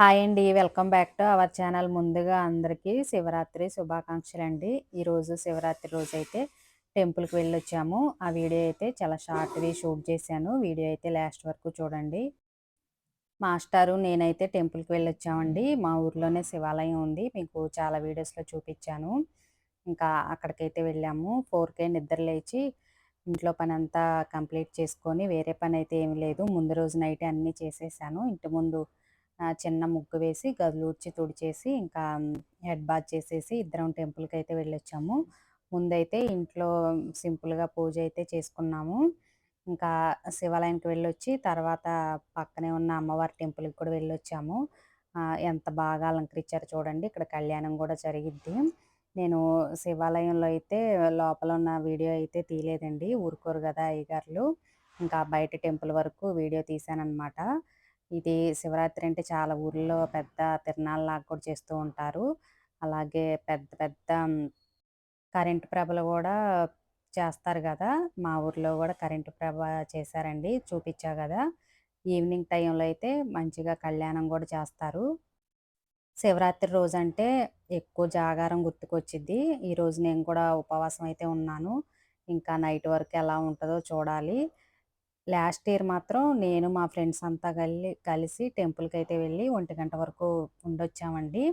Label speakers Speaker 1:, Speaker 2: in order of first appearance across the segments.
Speaker 1: Hi అండి. Welcome back to our channel. ముందుగా అందరికీ శివరాత్రి శుభాకాంక్షలు అండి ఈరోజు శివరాత్రి రోజు అయితే టెంపుల్కి వెళ్ళొచ్చాము. ఆ వీడియో అయితే చాలా షార్ట్వి షూట్ చేశాను. వీడియో అయితే లాస్ట్ వరకు చూడండి. మాస్టారు నేనైతే టెంపుల్కి వెళ్ళొచ్చామండి. మా ఊర్లోనే శివాలయం ఉంది. మీకు చాలా వీడియోస్లో చూపించాను. ఇంకా అక్కడికైతే వెళ్ళాము. ఫోర్కే నిద్ర లేచి ఇంట్లో పని అంతా కంప్లీట్ చేసుకొని వేరే పని అయితే ఏమి లేదు. ముందు రోజు నైట్ అన్నీ చేసేసాను. ఇంటి ముందు చిన్న ముగ్గు వేసి గదులుడ్చి తుడిచేసి ఇంకా హెడ్ బాత్ చేసేసి ఇద్దరం టెంపుల్కి అయితే వెళ్ళొచ్చాము. ముందైతే ఇంట్లో సింపుల్గా పూజ అయితే చేసుకున్నాము. ఇంకా శివాలయానికి వెళ్ళొచ్చి తర్వాత పక్కనే ఉన్న అమ్మవారి టెంపుల్కి కూడా వెళ్ళొచ్చాము. ఎంత బాగా అలంకరించారు చూడండి ఇక్కడ కళ్యాణం కూడా జరిగిద్ది. నేను శివాలయంలో అయితే లోపల ఉన్న వీడియో అయితే తీయలేదండి ఊరుకోరు కదా అయ్యగారులు. ఇంకా బయట టెంపుల్ వరకు వీడియో తీశానమాట ఇది శివరాత్రి అంటే చాలా ఊర్లో పెద్ద తిరణాలలాగా కూడా చేస్తూ ఉంటారు. అలాగే పెద్ద పెద్ద కరెంటు ప్రభలు కూడా చేస్తారు కదా. మా ఊర్లో కూడా కరెంటు ప్రభ చేశారండి చూపించా కదా. ఈవినింగ్ టైంలో అయితే మంచిగా కళ్యాణం కూడా చేస్తారు. శివరాత్రి రోజు అంటే ఎక్కువ జాగారం గుర్తుకొచ్చిద్ది. ఈరోజు నేను కూడా ఉపవాసం అయితే ఉన్నాను. ఇంకా నైట్ వరకు ఎలా ఉంటుందో చూడాలి. లాస్ట్ ఇయర్ మాత్రం నేను మా ఫ్రెండ్స్ అంతా కలి కలిసి టెంపుల్కి అయితే వెళ్ళి ఒంటి గంట వరకు ఉండొచ్చామండి.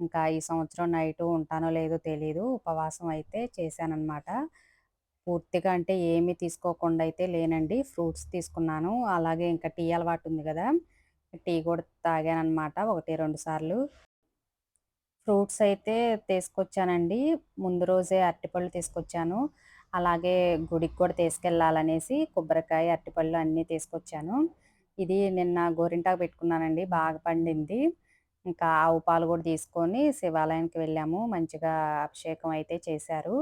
Speaker 1: ఇంకా ఈ సంవత్సరం నైట్ ఉంటానో లేదో తెలియదు ఉపవాసం అయితే చేశానన్నమాట. పూర్తిగా అంటే ఏమీ తీసుకోకుండా అయితే లేనండి. ఫ్రూట్స్ తీసుకున్నాను. అలాగే ఇంకా టీ అలవాటు ఉంది కదా. టీ కూడా తాగానమాట ఒకటి రెండు సార్లు. ఫ్రూట్స్ అయితే తీసుకొచ్చానండి. ముందు రోజే అరటిపళ్ళు తీసుకొచ్చాను. అలాగే గుడికి కూడా తీసుకెళ్ళాలనేసి కొబ్బరికాయ అరటిపళ్ళు అన్నీ తీసుకొచ్చాను. ఇది నిన్న గోరింటాకు పెట్టుకున్నానండి బాగా పండింది. ఇంకా ఆవు పాలు కూడా తీసుకొని శివాలయానికి వెళ్ళాము. మంచిగా అభిషేకం అయితే చేశారు.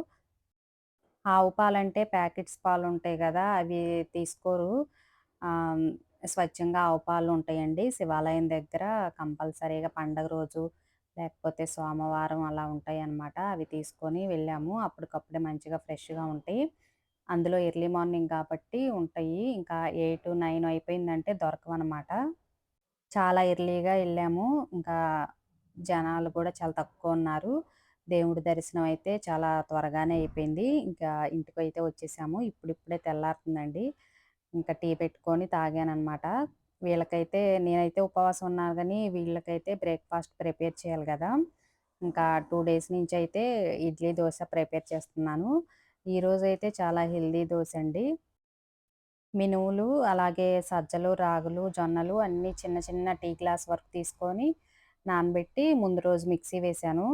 Speaker 1: ఆవు పాలు అంటే ప్యాకెట్స్ పాలు ఉంటాయి కదా అవి తీసుకోరు. స్వచ్ఛంగా ఆవు పాలు ఉంటాయండి. శివాలయం దగ్గర కంపల్సరీగా పండగ రోజు లేకపోతే సోమవారం అలా ఉంటాయి అన్నమాట అవి తీసుకొని వెళ్ళాము. అప్పటికప్పుడే మంచిగా ఫ్రెష్గా ఉంటాయి. అందులో ఎర్లీ మార్నింగ్ కాబట్టి ఉంటాయి. ఇంకా ఎయిట్ నైన్ అయిపోయిందంటే దొరకవన్నమాట. చాలా ఎర్లీగా వెళ్ళాము. ఇంకా జనాలు కూడా చాలా తక్కువ ఉన్నారు. దేవుడి దర్శనం అయితే చాలా త్వరగానే అయిపోయింది. ఇంకా ఇంటికి అయితే వచ్చేసాము. ఇప్పుడిప్పుడే తెల్లారుతుందండి. ఇంకా టీ పెట్టుకొని తాగానమాట వీళ్ళకైతే నేనైతే ఉపవాసం ఉన్నాను కానీ వీళ్ళకైతే బ్రేక్ఫాస్ట్ ప్రిపేర్ చేయాలి కదా. ఇంకా టూ డేస్ నుంచి అయితే ఇడ్లీ దోశ ప్రిపేర్ చేస్తున్నాను. ఈరోజు అయితే చాలా హెల్దీ దోశ అండి. మినువులు అలాగే సజ్జలు రాగులు జొన్నలు అన్నీ చిన్న చిన్న టీ గ్లాస్ వరకు తీసుకొని నానబెట్టి ముందు రోజు మిక్సీ వేశాను.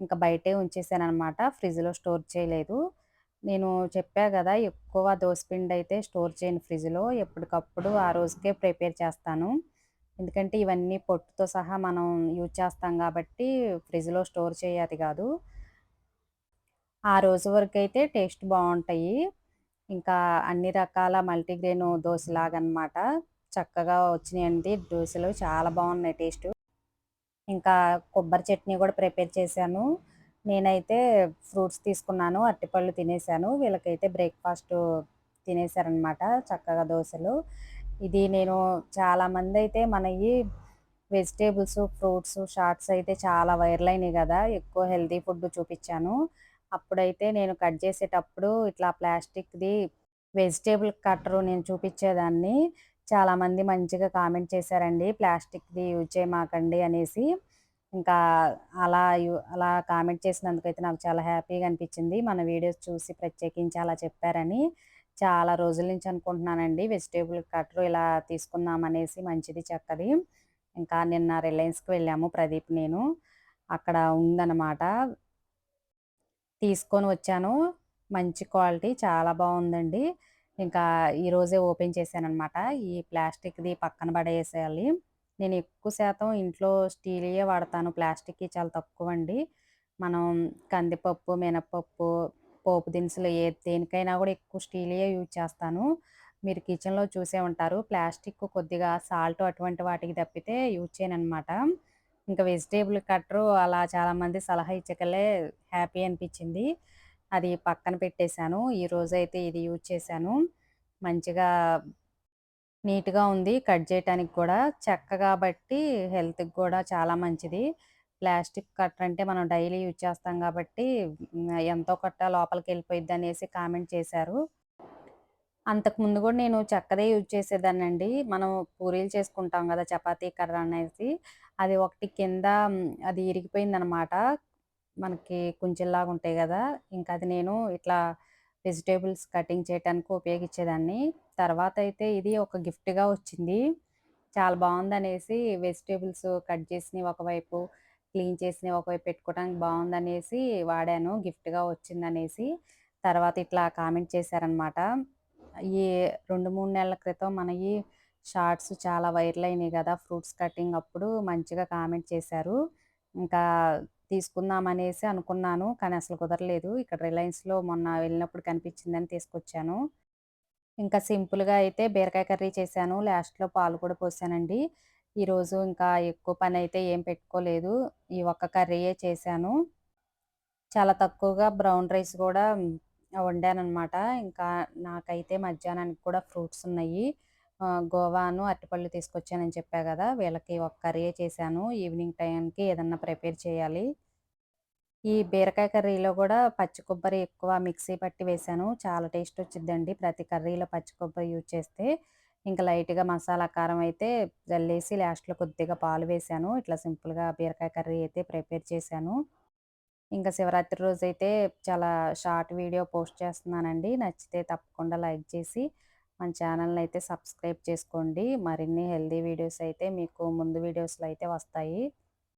Speaker 1: ఇంకా బయటే ఉంచేసాను అనమాట ఫ్రిడ్జ్లో స్టోర్ చేయలేదు. నేను చెప్పా కదా ఎక్కువ దోసపిండి అయితే స్టోర్ చేయను ఫ్రిడ్జ్లో. ఎప్పటికప్పుడు ఆ రోజుకే ప్రిపేర్ చేస్తాను. ఎందుకంటే ఇవన్నీ పొట్టుతో సహా మనం యూజ్ చేస్తాం కాబట్టి ఫ్రిడ్జ్లో స్టోర్ చేయది కాదు. ఆ రోజు వరకు అయితే టేస్ట్ బాగుంటాయి. ఇంకా అన్ని రకాల మల్టీగ్రెయిన్ దోశలాగనమాట చక్కగా వచ్చినాయండి. దోశలు చాలా బాగున్నాయి టేస్ట్. ఇంకా కొబ్బరి చట్నీ కూడా ప్రిపేర్ చేశాను. నేనైతే ఫ్రూట్స్ తీసుకున్నాను అరటిపళ్ళు తినేసాను. వీళ్ళకైతే బ్రేక్ఫాస్ట్ తినేసారనమాట చక్కగా దోశలు. ఇది నేను చాలామంది అయితే మనవి వెజిటేబుల్స్ ఫ్రూట్స్ షార్ట్స్ అయితే చాలా వైరల్ అయినాయి కదా ఎక్కువ హెల్తీ ఫుడ్ చూపించాను. అప్పుడైతే నేను కట్ చేసేటప్పుడు ఇట్లా ప్లాస్టిక్ది వెజిటేబుల్ కట్టరు నేను చూపించేదాన్ని. చాలామంది మంచిగా కామెంట్ చేశారండి ప్లాస్టిక్ది యూజ్ చేయమాకండి అనేసి. ఇంకా అలా అలా కామెంట్ చేసినందుకైతే నాకు చాలా హ్యాపీగా అనిపించింది. మన వీడియోస్ చూసి ప్రత్యేకించి అలా చెప్పారని చాలా రోజుల నుంచి అనుకుంటున్నానండి. వెజిటేబుల్ కట్టరు ఇలా తీసుకుందాం అనేసి మంచిది చక్కది. ఇంకా నిన్న రిలయన్స్కి వెళ్ళాము ప్రదీప్ నేను. అక్కడ ఉందన్నమాట. తీసుకొని వచ్చాను. మంచి క్వాలిటీ చాలా బాగుందండి. ఇంకా ఈరోజే ఓపెన్ చేశాను అనమాట ఈ ప్లాస్టిక్ది పక్కన పడేసేయాలి. నేను ఎక్కువ శాతం ఇంట్లో స్టీలియే వాడతాను. ప్లాస్టిక్ చాలా తక్కువ అండి మనం కందిపప్పు మినపప్పు పోపు దినుసులు ఏ దేనికైనా కూడా ఎక్కువ స్టీలియే యూజ్ చేస్తాను. మీరు కిచెన్లో చూసే ఉంటారు. ప్లాస్టిక్ కొద్దిగా సాల్ట్ అటువంటి వాటికి తప్పితే యూజ్ చేయను అనమాట ఇంకా వెజిటేబుల్ కట్టరు అలా చాలామంది సలహా ఇచ్చకలే హ్యాపీ అనిపించింది. అది పక్కన పెట్టేశాను. ఈ రోజైతే ఇది యూజ్ చేశాను. మంచిగా నీట్‌గా ఉంది కట్ చేయటానికి కూడా. చెక్క కాబట్టి హెల్త్‌కి కూడా చాలా మంచిది. ప్లాస్టిక్ కట్టర్ అంటే మనం డైలీ యూజ్ చేస్తాం కాబట్టి ఎంతో హ్మ్, లోపలికి వెళ్ళిపోయిద్ది అనేసి కామెంట్ చేశారు. అంతకుముందు కూడా నేను చెక్కదే యూజ్ చేసేదాన్నండి. మనం పూరీలు చేసుకుంటాం కదా చపాతీ కర్ర అనేసి. అది ఒకటి కింద అది ఇరిగిపోయిందనమాట. మనకి కుంచెల్లాగా ఉంటాయి కదా ఇంకా అది నేను ఇట్లా వెజిటేబుల్స్ కటింగ్ చేయటానికి ఉపయోగించేదాన్ని. తర్వాత అయితే ఇది ఒక గిఫ్ట్‌గా వచ్చింది. చాలా బాగుందనేసి వెజిటేబుల్స్ కట్ చేసినవి ఒకవైపు, క్లీన్ చేసినవి ఒకవైపు పెట్టుకోవడానికి బాగుందనేసి వాడాను గిఫ్ట్‌గా వచ్చిందనేసి. తర్వాత ఇట్లా కామెంట్ చేశారనమాట. ఈ 2, 3 నెలల క్రితం మనయి షార్ట్స్ చాలా వైరల్ అయినాయి కదా ఫ్రూట్స్ కటింగ్ అప్పుడు మంచిగా కామెంట్ చేశారు. ఇంకా తీసుకుందామనేసి అనుకున్నాను. కానీ అసలు కుదరలేదు. ఇక్కడ రిలయన్స్‌లో మొన్న వెళ్ళినప్పుడు కనిపించిందని తీసుకొచ్చాను. ఇంకా సింపుల్‌గా అయితే బీరకాయ కర్రీ చేశాను. లాస్ట్‌లో పాలు కూడా పోసానండి. ఈరోజు ఇంకా ఎక్కువ పని అయితే ఏం పెట్టుకోలేదు. ఈ ఒక్క కర్రీయే చేశాను. చాలా తక్కువగా బ్రౌన్ రైస్ కూడా వండాను అనమాట ఇంకా నాకైతే మధ్యాహ్నానికి కూడా ఫ్రూట్స్ ఉన్నాయి. గోవాను, అరటిపళ్ళు తీసుకొచ్చానని చెప్పా కదా వీళ్ళకి ఒక కర్రీ చేశాను. ఈవినింగ్ టైంకి ఏదన్నా ప్రిపేర్ చేయాలి. ఈ బీరకాయ కర్రీలో కూడా పచ్చి కొబ్బరి ఎక్కువ మిక్సీ పట్టి వేశాను. చాలా టేస్ట్ వచ్చిద్దండి. ప్రతి కర్రీలో పచ్చి కొబ్బరి యూజ్ చేస్తే. ఇంకా లైట్‌గా మసాలా కారం అయితే జల్లేసి లాస్ట్‌లో కొద్దిగా పాలు వేశాను. ఇట్లా సింపుల్‌గా బీరకాయ కర్రీ అయితే ప్రిపేర్ చేశాను. ఇంకా శివరాత్రి రోజైతే చాలా షార్ట్ వీడియో పోస్ట్ చేస్తున్నానండి. నచ్చితే తప్పకుండా లైక్ చేసి మన ఛానల్‌ని అయితే సబ్స్క్రైబ్ చేసుకోండి. మరిన్ని హెల్దీ వీడియోస్ అయితే మీకు ముందు వీడియోస్‌లో అయితే వస్తాయి.